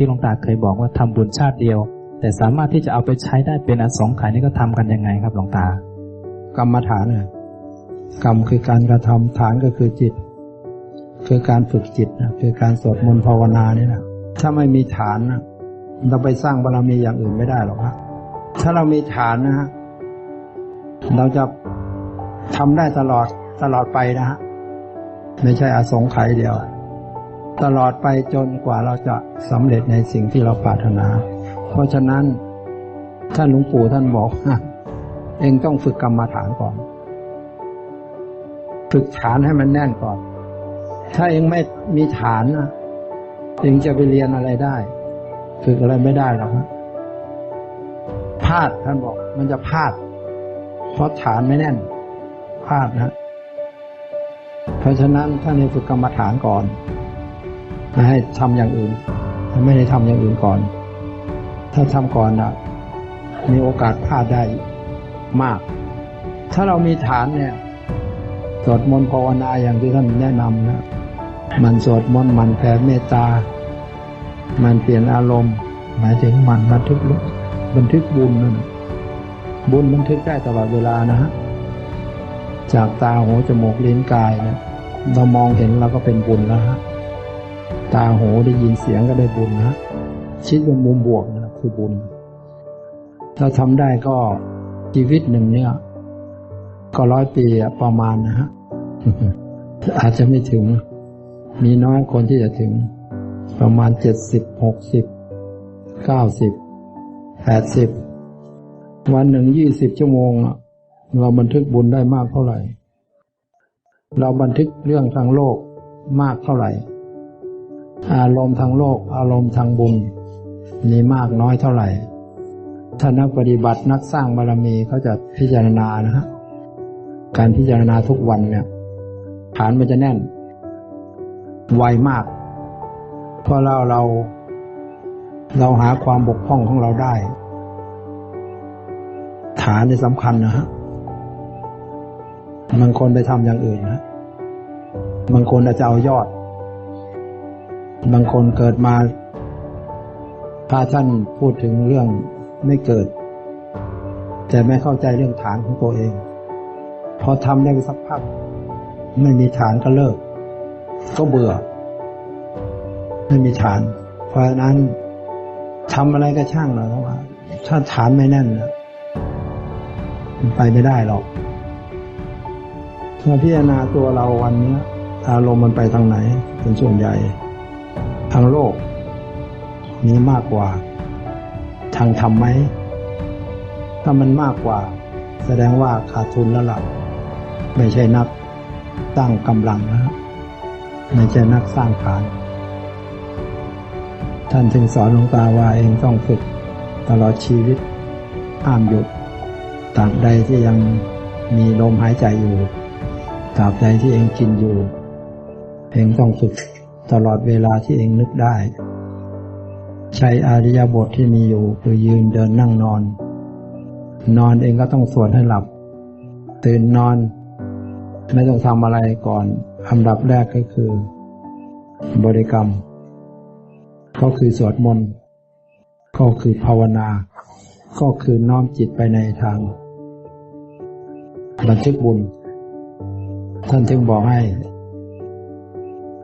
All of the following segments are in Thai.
ที่หลวงตาเคยบอกว่าทำบุญชาติเดียว แต่สามารถที่จะเอาไปใช้ได้เป็นอสงไขยนี่ก็ทำกันยังไงครับหลวงตา กรรมฐานน่ะกรรมคือการกระทำฐานก็คือจิต คือการฝึกจิตนะคือการสวดมนต์ภาวนาเนี่นะถ้าไม่มีฐานนะเราไปสร้างบารมีอย่างอื่นไม่ได้หรอกฮะถ้าเรามีฐานนะฮะเราจะทำได้ตลอดตลอดไปนะฮะไม่ใช่อาสงไขยเดียว ตลอดไปจนกว่าเราจะสำเร็จในสิ่งที่เราปรารถนา เพราะฉะนั้นท่านหลวงปู่ท่านบอกฮะเองต้องฝึกกรรมฐานก่อน ฝึกฐานให้มันแน่นก่อน ถ้าเองไม่มีฐานนะเองจะไปเรียนอะไรได้ ฝึกอะไรไม่ได้หรอกฮะพลาดท่านบอก มันจะพลาด เพราะฐานไม่แน่นพลาดนะ เพราะฉะนั้นท่านให้ฝึกกรรมฐานก่อน ม่ให้ทำอย่างอื่นไม่ได้ทำอย่างอื่นก่อน ถ้าทำก่อนนะมีโอกาสพลาดได้มาก ถ้าเรามีฐานเนี่ยสวดมนต์ภาวนาอย่างที่ท่านแนะนำนะมันสวดมนต์มันแผ่เมตตา มันเปลี่ยนอารมณ์ หมายถึงมันบันทึกบันทึกบุญนั่นบุญบันทึกได้ตลอดเวลานะฮะจากตาหูจมูกลิ้นกายเนี่ยเรามองเห็นเราก็เป็นบุญแล้วฮะ ตาหูได้ยินเสียงก็ได้บุญนะฮะคิดเป็นมุมบวกนะคือบุญ ถ้าทำได้ก็ชีวิตหนึ่งเนี่ย ก็ร้อยปีประมาณนะฮะอาจจะไม่ถึง มีน้อยคนที่จะถึง ประมาณเจ็ดสิบหกสิบเก้าสิบแปดสิบวันหนึ่งยี่สิบชั่วโมงเราบันทึกบุญได้มากเท่าไหร่ เราบันทึกเรื่องทางโลกมากเท่าไหร่ อารมณ์ทางโลก อารมณ์ทางบุญมีมากน้อยเท่าไหร่ ถ้านักปฏิบัตินักสร้างบารมีเขาจะพิจารณานะฮะการพิจารณาทุกวันเนี่ยฐานมันจะแน่น ไวมาก เพราะเราเรา เราหาความบกพร่องของเราได้ ฐานนี่สำคัญนะฮะบางคนไปทำอย่างอื่นนะบางคนอาจจะเอายอด บางคนเกิดมาพระท่านพูดถึงเรื่องไม่เกิด แต่ไม่เข้าใจเรื่องฐานของตัวเอง พอทำได้สักพัก ไม่มีฐานก็เลิก ก็เบื่อ ไม่มีฐาน เพราะนั้นทำอะไรก็ช่างเราว่าถ้าฐานไม่แน่นนะมันไปไม่ได้หรอกมาพิจารณาตัวเราวันนี้อารมณ์มันไปทางไหนเป็นส่วนใหญ่างโลกมีมากกว่า ทางธรรมไหม ถ้ามันมากกว่า แสดงว่าขาดทุนแล้วล่ะไม่ใช่นักสร้างกำลังนะไม่ใช่นักสร้างฐาน ท่านถึงสอนหลวงตาว่าเองต้องฝึกตลอดชีวิตห้ามหยุดตราบใดที่ยังมีลมหายใจอยู่ตราบใดที่เองกินอยู่ เองต้องฝึก ตลอดเวลาที่เองนึกได้ ใช้อาริยบทที่มีอยู่คือยืนเดินนั่งนอน นอนเองก็ต้องสวดให้หลับ ตื่นนอน ไม่ต้องทำอะไรก่อนอันดับแรกก็คือ บริกรรม ก็คือสวดมนต์ก็คือภาวนา ก็คือน้อมจิตไปในทางบันทึกบุญ ท่านจึงบอกให้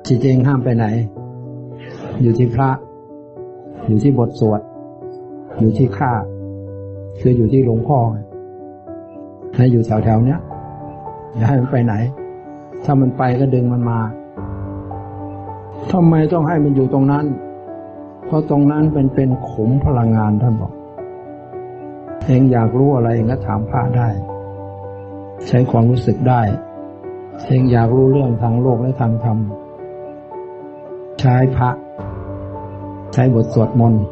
จิตเองห้ามไปไหน อยู่ที่พระ อยู่ที่บทสวด อยู่ที่ข้าคืออยู่ที่หลวงพ่อให้อยู่แถวแถวเนี้ยอย่าให้มันไปไหน ถ้ามันไปก็ดึงมันมาทำไมต้องให้มันอยู่ตรงนั้น เพราะตรงนั้นเป็นเป็นขุมพลังงานท่านบอก เองอยากรู้อะไรเองก็ถามพระได้ ใช้ความรู้สึกได้ เองอยากรู้เรื่องทางโลกและทางธรรม ใช้พระ ใช้บทสวดมนต์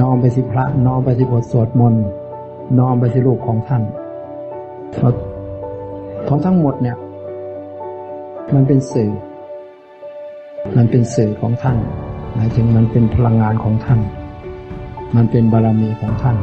น้อมไปที่พระ น้อมไปที่บทสวดมนต์น้อมไปที่ลูกของท่านเพราะเพราะทั้งหมดเนี่ย มันเป็นสื่อ มันเป็นสื่อของท่านหมายถึงมันเป็นพลังงานของท่าน มันเป็นบารมีของท่าน